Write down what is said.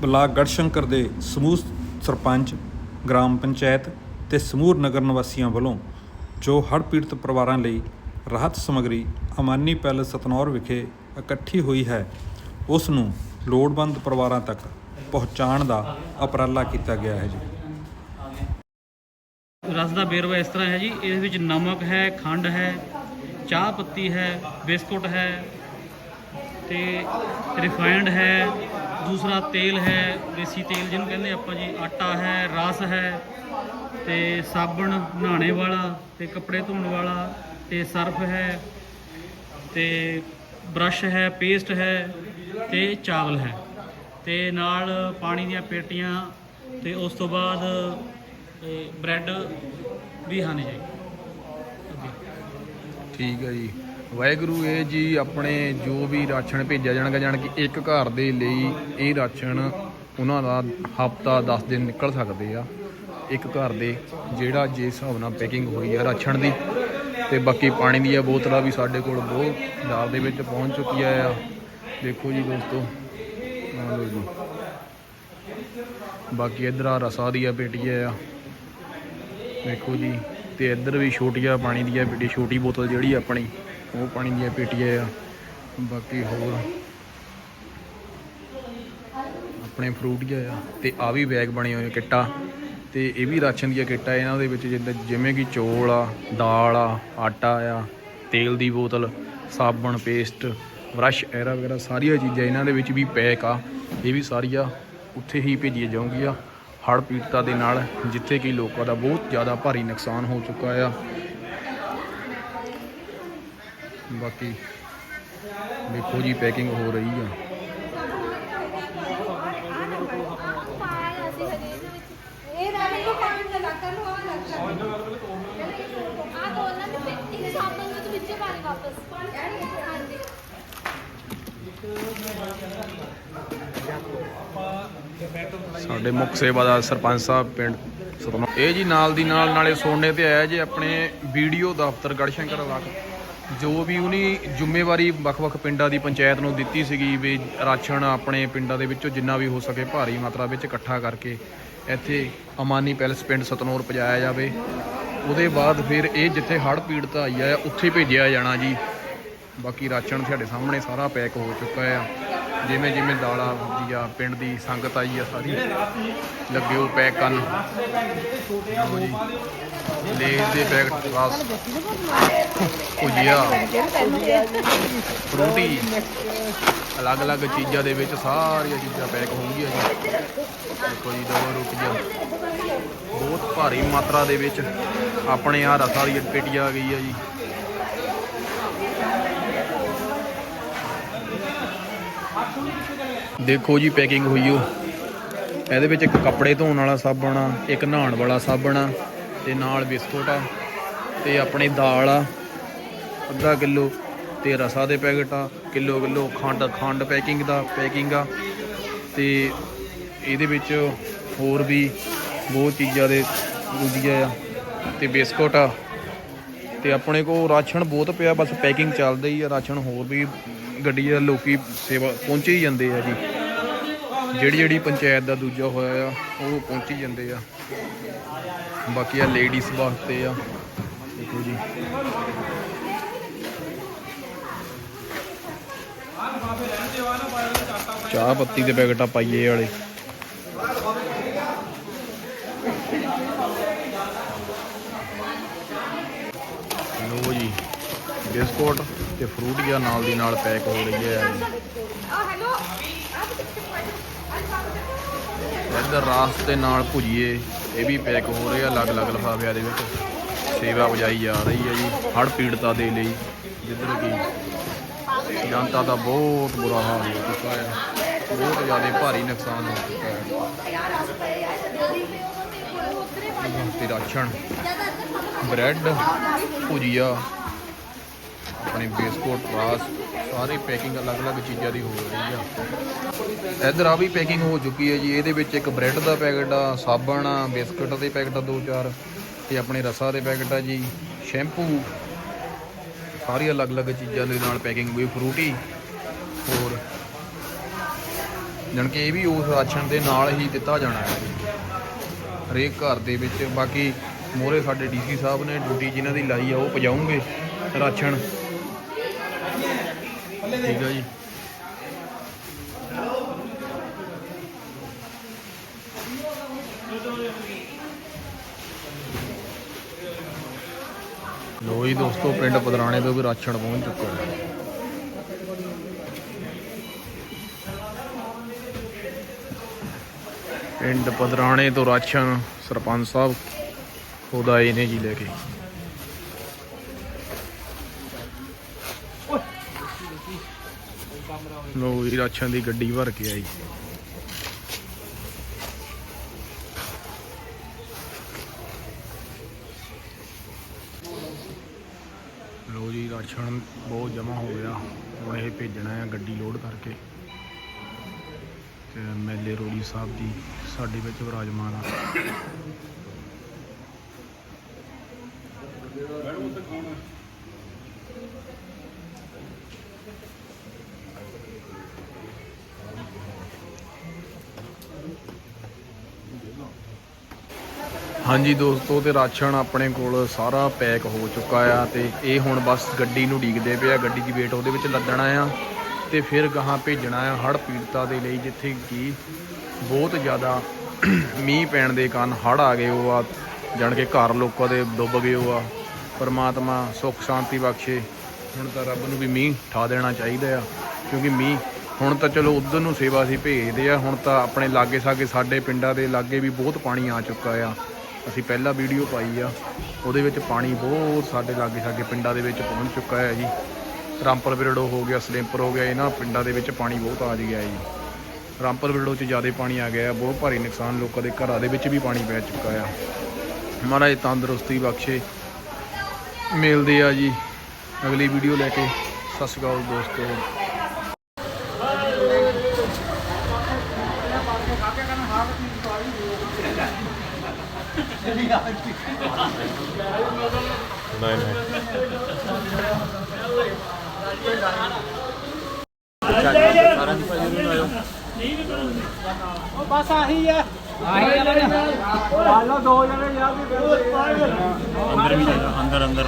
Block Garhshankar ਦੇ ਸਮੂਹ sarpanch, gram panchayat ਤੇ ਸਮੂਹ ਨਗਰ ਨਿਵਾਸੀਆਂ ਵੱਲੋਂ ਜੋ ਹੜ੍ਹ ਪੀੜਤ ਪਰਿਵਾਰਾਂ ਲਈ ਰਾਹਤ ਸਮੱਗਰੀ ਅਮਾਨੀ ਪੈਲਸ ਸਤਨੌਰ ਵਿਖੇ ਇਕੱਠੀ ਹੋਈ ਹੈ, ਉਸ ਨੂੰ ਲੋੜਵੰਦ ਪਰਿਵਾਰਾਂ ਤੱਕ ਪਹੁੰਚਾਉਣ ਦਾ ਉਪਰਾਲਾ ਕੀਤਾ ਗਿਆ ਹੈ ਜੀ। ਰਸ ਦਾ ਵੇਰਵਾ ਇਸ ਤਰ੍ਹਾਂ ਹੈ ਜੀ ਇਸ ਵਿੱਚ ਨਮਕ ਹੈ, ਖੰਡ ਹੈ, ਚਾਹ ਪੱਤੀ ਹੈ, ਬਿਸਕੁਟ ਹੈ ਤੇ ਰਿਫਾਈਨਡ ਹੈ ਦੂਸਰਾ ਤੇਲ ਹੈ, ਦੇਸੀ ਤੇਲ ਜਿਹਨੂੰ ਕਹਿੰਦੇ ਆਪਾਂ ਜੀ, ਆਟਾ ਹੈ, ਰਸ ਹੈ, ਤੇ ਸਾਬਣ ਨਹਾਣੇ ਵਾਲਾ, ਤੇ ਕੱਪੜੇ ਧੋਣ ਵਾਲਾ, ਤੇ ਸਰਫ ਹੈ, ਤੇ ਬ੍ਰਸ਼ ਹੈ, ਪੇਸਟ ਹੈ, ਤੇ ਚਾਵਲ ਹੈ। ਤੇ ਨਾਲ ਪਾਣੀ ਦੀਆਂ ਪੇਟੀਆਂ, ਤੇ ਉਸ ਤੋਂ ਬਾਅਦ ਤੇ ਬ੍ਰੈਡ ਵੀ ਹਨ ਜੀ। ਠੀਕ ਹੈ ਜੀ। ਵਾਹਿਗੁਰੂ, ਇਹ ਜੀ ਆਪਣੇ ਜੋ ਵੀ ਰਾਸ਼ਨ ਭੇਜਿਆ ਜਾਣਗਾ, ਜਾਣ ਕਿ ਇੱਕ ਘਰ ਦੇ ਲਈ ਇਹ ਰਾਸ਼ਨ ਉਹਨਾਂ ਦਾ ਹਫਤਾ 10 ਦਿਨ ਨਿਕਲ ਸਕਦੇ ਆ। ਇੱਕ ਘਰ ਦੇ ਜਿਹੜਾ ਜਿਸ ਹਿਸਾਬ ਨਾਲ ਪੈਕਿੰਗ ਹੋਈ ਆ ਰਾਸ਼ਨ ਦੀ, ਤੇ ਬਾਕੀ ਪਾਣੀ ਦੀਆਂ ਬੋਤਲਾਂ ਵੀ ਸਾਡੇ ਕੋਲ ਬਹੁਤ ਦਾਲ ਦੇ ਵਿੱਚ ਪਹੁੰਚ ਚੁੱਕੀਆਂ ਆ। ਦੇਖੋ ਜੀ ਦੋਸਤੋ, ਆਹ ਜੀ। ਬਾਕੀ ਇਧਰ ਆ ਰਸਾ ਦੀਆਂ ਪੇਟੀਆਂ ਆ। ਦੇਖੋ ਜੀ, ਤੇ ਇੱਧਰ ਵੀ ਛੋਟੀਆਂ ਪਾਣੀ ਦੀਆਂ ਪੇਟੀ ਛੋਟੀ ਬੋਤਲ ਜਿਹੜੀ ਆਪਣੀ। ਉਹ ਪਾਣੀ ਦੀਆਂ ਪੇਟੀਆਂ ਆ, ਬਾਕੀ ਹੋਰ। ਆਪਣੇ ਫਰੂਟੀਆਂ ਆ, ਤੇ ਆ ਵੀ ਬੈਗ ਬਣੇ ਹੋਏ ਕਿੱਟਾਂ। ਤੇ ਇਹ ਵੀ ਰਾਸ਼ਨ ਦੀਆਂ ਕਿੱਟਾਂ ਇਹਨਾਂ ਦੇ ਵਿੱਚ ਜਿੱਦਾਂ ਜਿਵੇਂ ਕਿ ਚੌਲ ਆ, ਦਾਲ ਆ, ਆਟਾ ਆ, ਤੇਲ ਦੀ ਬੋਤਲ, ਸਾਬਣ, ਪੇਸਟ ਬ੍ਰਸ਼ ਐਰਾ ਵਗੈਰਾ ਸਾਰੀਆਂ ਚੀਜ਼ਾਂ ਇਹਨਾਂ ਦੇ ਵਿੱਚ ਵੀ ਪੈਕ ਆ। ਇਹ ਵੀ ਸਾਰੀਆਂ ਉੱਥੇ ਹੀ ਭੇਜੀਆਂ ਜਾਊਂਗੀਆਂ ਹੜ੍ਹ ਪੀੜਤਾਂ ਦੇ ਨਾਲ, ਜਿੱਥੇ ਕਿ ਲੋਕਾਂ ਦਾ ਬਹੁਤ ਜ਼ਿਆਦਾ ਭਾਰੀ ਨੁਕਸਾਨ ਹੋ ਚੁੱਕਾ ਆ। ਬਾਕੀ ਦੇਖੋ ਜੀ ਪੈਕਿੰਗ ਹੋ ਰਹੀ ਆ। ਸਾਡੇ ਮੁੱਖ ਸੇਵਾ ਦਾ ਸਰਪੰਚ ਸਾਹਿਬ, ਪਿੰਡ ਇਹ ਜੀ ਨਾਲ ਦੀ ਨਾਲ ਨਾਲੇ ਸੋਨੇ ਤੇ ਆਇਆ ਜੇ ਆਪਣੇ ਵੀਡੀਓ ਦਫ਼ਤਰ ਗੜਸ਼ੰਕਰ ਇਲਾਕਾ ਜੋ ਵੀ ਉਹਨੇ ਜ਼ਿੰਮੇਵਾਰੀ ਵੱਖ-ਵੱਖ ਪਿੰਡਾਂ ਦੀ ਪੰਚਾਇਤ ਨੂੰ ਦਿੱਤੀ ਸੀਗੀ ਵੀ ਰਾਸ਼ਨ ਆਪਣੇ ਪਿੰਡਾਂ ਦੇ ਵਿੱਚੋਂ ਜਿੰਨਾ ਵੀ ਹੋ ਸਕੇ ਭਾਰੀ ਮਾਤਰਾ ਵਿੱਚ ਇਕੱਠਾ ਕਰਕੇ ਇੱਥੇ ਅਮਾਨੀ ਪੈਲਸ ਪਿੰਡ ਸਤਨੌਰ ਪਹੁੰਚਾਇਆ ਜਾਵੇ। ਉਹਦੇ ਬਾਅਦ ਫਿਰ ਇਹ ਜਿੱਥੇ ਹੜ੍ਹ ਪੀੜਤ ਆਈ ਆ, ਉੱਥੇ ਭੇਜਿਆ ਜਾਣਾ ਜੀ। ਬਾਕੀ ਰਾਸ਼ਨ ਤੁਹਾਡੇ ਸਾਹਮਣੇ ਸਾਰਾ ਪੈਕ ਹੋ ਚੁੱਕਾ ਆ। ਜਿਵੇਂ ਜਿਵੇਂ ਦਾਲਾਂ ਦੀ ਆ ਪਿੰਡ ਦੀ ਸੰਗਤ ਆਈ ਆ ਸਾਰੀ ਲੱਗਿਓ ਪੈਕ ਕਰਨ। ਲਓ ਜੀ ਲੇਜ਼ ਦੇ ਪੈਕਟ ਰਸ ਭੁਜੀਆ ਫਰੂਟੀ। ਅਲੱਗ-ਅਲੱਗ ਚੀਜ਼ਾਂ ਦੇ ਵਿੱਚ ਸਾਰੀਆਂ ਚੀਜ਼ਾਂ ਪੈਕ ਹੋਣਗੀਆਂ ਜੀ। ਦੇਖੋ ਜੀ ਦੋ ਰੋਟੀਆਂ। ਬਹੁਤ ਭਾਰੀ ਮਾਤਰਾ ਦੇ ਵਿੱਚ ਆਪਣੇ ਆ ਰਸਾਂ ਦੀ ਪੇਟੀ ਆ ਗਈ ਆ ਜੀ। ਦੇਖੋ ਜੀ ਪੈਕਿੰਗ ਹੋਈ ਉਹ ਇਹਦੇ ਵਿੱਚ ਇੱਕ ਕੱਪੜੇ ਧੋਣ ਵਾਲਾ ਸਾਬਣ ਆ, ਇੱਕ ਨਹਾਉਣ ਵਾਲਾ ਸਾਬਣ ਆ, ਤੇ ਨਾਲ ਬਿਸਕੁਟ ਆ, ਤੇ ਆਪਣੇ ਦਾਲ ਆ, ਅੱਧਾ ਕਿਲੋ ਤੇ ਰਸਾ ਦੇ ਪੈਕਟ ਆ, ਕਿਲੋ ਕਿਲੋ ਖੰਡ ਖੰਡ ਪੈਕਿੰਗ ਦਾ ਪੈਕਿੰਗ ਆ, ਤੇ ਇਹਦੇ ਵਿੱਚ ਹੋਰ ਵੀ ਬਹੁਤ ਚੀਜ਼ਾਂ ਦੇ ਦੂਜੀਆਂ ਆ, ਤੇ ਬਿਸਕੁਟ ਆ ਤੇ ਆਪਣੇ ਕੋਲ ਰਾਸ਼ਨ ਬਹੁਤ ਪਿਆ, ਬਸ ਪੈਕਿੰਗ ਚੱਲਦਾ ਹੀ ਆ, ਰਾਸ਼ਨ ਹੋਰ ਵੀ ਗੱਡੀ ਆ, ਲੋਕੀ ਸੇਵਾ ਪਹੁੰਚੇ ਹੀ ਜਾਂਦੇ ਆ ਜੀ। ਜਿਹੜੀ ਜਿਹੜੀ ਪੰਚਾਇਤ ਦਾ ਦੂਜਾ ਹੋਇਆ ਆ, ਉਹ ਪਹੁੰਚੀ ਜਾਂਦੇ ਆ। ਬਾਕੀ ਆ ਲੇਡੀਜ਼ ਵਾਸਤੇ ਆ। ਦੇਖੋ ਜੀ। ਚਾਹ ਪੱਤੀ ਦੇ ਪੈਕਟਾਂ ਪਾਈਏ ਵਾਲੇ। ਲੋ ਜੀ, ਬਿਸਕੁਟ ਤੇ ਫਰੂਟੀਆਂ ਨਾਲ ਦੀ ਨਾਲ ਪੈਕ ਹੋ ਰਹੀ ਹੈ। ਆ ਇੱਧਰ ਰਾਸ ਦੇ ਨਾਲ ਭੁਜੀਏ, ਇਹ ਵੀ ਪੈਕ ਹੋ ਰਹੇ ਆ ਅਲੱਗ-ਅਲੱਗ ਲਿਫਾਫਿਆਂ ਦੇ ਵਿੱਚ। ਸੇਵਾ ਵਜਾਈ ਜਾ ਰਹੀ ਹੈ ਜੀ ਹੜ੍ਹ ਪੀੜਤਾ ਦੇ ਲਈ। ਜਿੱਧਰ ਕੀ ਜਨਤਾ ਦਾ ਬਹੁਤ ਬੁਰਾ ਹਾਲ ਹੋ ਚੁੱਕਾ ਹੈ। ਬਹੁਤ ਜ਼ਿਆਦਾ ਭਾਰੀ ਨੁਕਸਾਨ ਹੋ ਚੁੱਕਾ ਹੈ। ਤੇ ਰਾਸ਼ਨ, ਬ੍ਰੈਡ, ਭੁਜੀਆ, ਆਪਣੇ ਬਿਸਕੁਟ, ਰਾਸ, ਸਾਰੇ ਪੈਕਿੰਗ ਅਲੱਗ-ਅਲੱਗ ਚੀਜ਼ਾਂ ਦੀ ਹੋ ਰਹੀ ਆ। ਇੱਧਰ ਆ ਵੀ ਪੈਕਿੰਗ ਹੋ ਚੁੱਕੀ ਹੈ ਜੀ। ਇਹਦੇ ਵਿੱਚ ਇੱਕ ਬ੍ਰੈਡ ਦਾ ਪੈਕਟ ਆ, ਸਾਬਣ ਆ, ਬਿਸਕੁਟ ਦੇ ਪੈਕਟ ਆ ਦੋ ਚਾਰ, ਤੇ ਆਪਣੇ ਰਸਾ ਦੇ ਪੈਕਟ ਆ ਜੀ। ਸ਼ੈਂਪੂ, ਸਾਰੀ ਅਲੱਗ-ਅਲੱਗ ਚੀਜ਼ਾਂ ਦੇ ਨਾਲ ਪੈਕਿੰਗ ਹੋਈ, ਫਰੂਟੀ, ਹੋਰ। ਜਾਣੀ ਕਿ ਇਹ ਵੀ ਉਸ ਰਾਸ਼ਨ ਦੇ ਨਾਲ ਹੀ ਦਿੱਤਾ ਜਾਣਾ ਹੈ। ਹਰੇਕ ਘਰ ਦੇ ਵਿੱਚ। ਬਾਕੀ ਮੋਰੇ ਸਾਡੇ ਡੀਸੀ ਸਾਹਿਬ ਨੇ, ਡਿਊਟੀ ਜਿਨ੍ਹਾਂ ਦੀ ਲਾਈ ਆ, ਉਹ ਪਜਾਉਂਗੇ ਰਾਸ਼ਨ। ਠੀਕ ਆ ਜੀ। ਲੋ ਜੀ ਦੋਸਤੋ, ਪਿੰਡ ਪਦਰਾਣੇ ਤੋਂ ਵੀ ਰਾਸ਼ਨ ਪਹੁੰਚ ਚੁੱਕਾ ਹੈ। ਪਿੰਡ ਪਦਰਾਣੇ ਤੋਂ ਰਾਸ਼ਨ ਸਰਪੰਚ ਸਾਹਿਬ ਖੁਦ ਆਏ ਨੇ ਜੀ ਲੈ ਕੇ। ਲੋ ਜੀ ਰਾਸ਼ਨ ਦੀ ਗੱਡੀ ਭਰ ਕੇ ਆਈ। ਲੋ ਜੀ ਰਾਸ਼ਨ ਬਹੁਤ ਜਮਾ ਹੋ ਗਿਆ। ਹੁਣ ਇਹ ਭੇਜਣਾ ਹੈ ਗੱਡੀ ਲੋਡ ਕਰਕੇ। ਐਮਐਲਏ ਰੋੜੀ ਸਾਹਿਬ ਦੀ, ਸਾਡੇ ਵਿੱਚ ਵਿਰਾਜਮਾਨ ਆ। ਹਾਂਜੀ ਦੋਸਤੋ, ਤੇ ਰਾਸ਼ਨ ਆਪਣੇ ਕੋਲ ਸਾਰਾ ਪੈਕ ਹੋ ਚੁੱਕਾ ਆ ਤੇ ਇਹ ਹੁਣ ਬਸ ਗੱਡੀ ਨੂੰ ਡੀਕਦੇ ਪਿਆ ਗੱਡੀ ਦੀ ਵੇਟ ਉਹਦੇ ਵਿੱਚ ਲੱਦਣਾ ਆ। ਤੇ ਫਿਰ ਗਾਹਾਂ ਭੇਜਣਾ ਆ ਹੜ੍ਹ ਪੀੜਤਾ ਦੇ ਲਈ, ਜਿੱਥੇ ਕਿ ਬਹੁਤ ਜ਼ਿਆਦਾ ਮੀਂਹ ਪੈਣ ਦੇ ਕਾਰਨ ਹੜ੍ਹ ਆ ਗਏ ਉਹ ਆ, ਜਾਣ ਕੇ ਘਰ ਲੋਕਾਂ ਦੇ ਡੁੱਬ ਗਏ ਉਹ ਆ। ਪਰਮਾਤਮਾ ਸੁੱਖ ਸ਼ਾਂਤੀ ਬਖਸ਼ੇ, ਹੁਣ ਤਾਂ ਰੱਬ ਨੂੰ ਵੀ ਮੀਂਹ ਠਾ ਦੇਣਾ ਚਾਹੀਦਾ ਆ, ਕਿਉਂਕਿ ਮੀਂਹ ਹੁਣ ਤਾਂ ਚਲੋ ਉਧਰ ਨੂੰ ਸੇਵਾ ਅਸੀਂ ਭੇਜਦੇ ਆ, ਹੁਣ ਤਾਂ ਆਪਣੇ ਲਾਗੇ ਸਾਗੇ ਸਾਡੇ ਪਿੰਡਾਂ ਦੇ ਲਾਗੇ ਵੀ ਬਹੁਤ ਪਾਣੀ ਆ ਚੁੱਕਾ ਆ। ਅਸੀਂ ਪਹਿਲਾਂ ਵੀਡੀਓ ਪਾਈ ਆ, ਉਹਦੇ ਵਿੱਚ ਪਾਣੀ ਬਹੁਤ ਸਾਡੇ ਲਾਗੇ ਸਾਗੇ ਪਿੰਡਾਂ ਦੇ ਵਿੱਚ ਪਹੁੰਚ ਚੁੱਕਾ ਹੈ ਜੀ। ਰਾਮਪੁਰ ਵਿਰੜੋ ਹੋ ਗਿਆ, ਸਲੇਮਪੁਰ ਹੋ ਗਿਆ, ਇਹਨਾਂ ਪਿੰਡਾਂ ਦੇ ਵਿੱਚ ਪਾਣੀ ਬਹੁਤ ਆ ਗਿਆ ਜੀ। ਰਾਮਪੁਰ ਵਿਰੜੋ 'ਚ ਜ਼ਿਆਦਾ ਪਾਣੀ ਆ ਗਿਆ, ਬਹੁਤ ਭਾਰੀ ਨੁਕਸਾਨ ਲੋਕਾਂ ਦੇ ਘਰਾਂ ਦੇ ਵਿੱਚ ਵੀ ਪਾਣੀ ਪੈ ਚੁੱਕਾ ਆ। ਮਹਾਰਾਜ ਤੰਦਰੁਸਤੀ ਬਖਸ਼ੇ। ਮਿਲਦੇ ਆ ਜੀ ਅਗਲੀ ਵੀਡੀਓ ਲੈ ਕੇ। ਸਤਿ ਸ਼੍ਰੀ ਅਕਾਲ ਦੋਸਤੋ। ਅੰਦਰ ਵੀ ਜਾਣਾ ਅੰਦਰ ਅੰਦਰ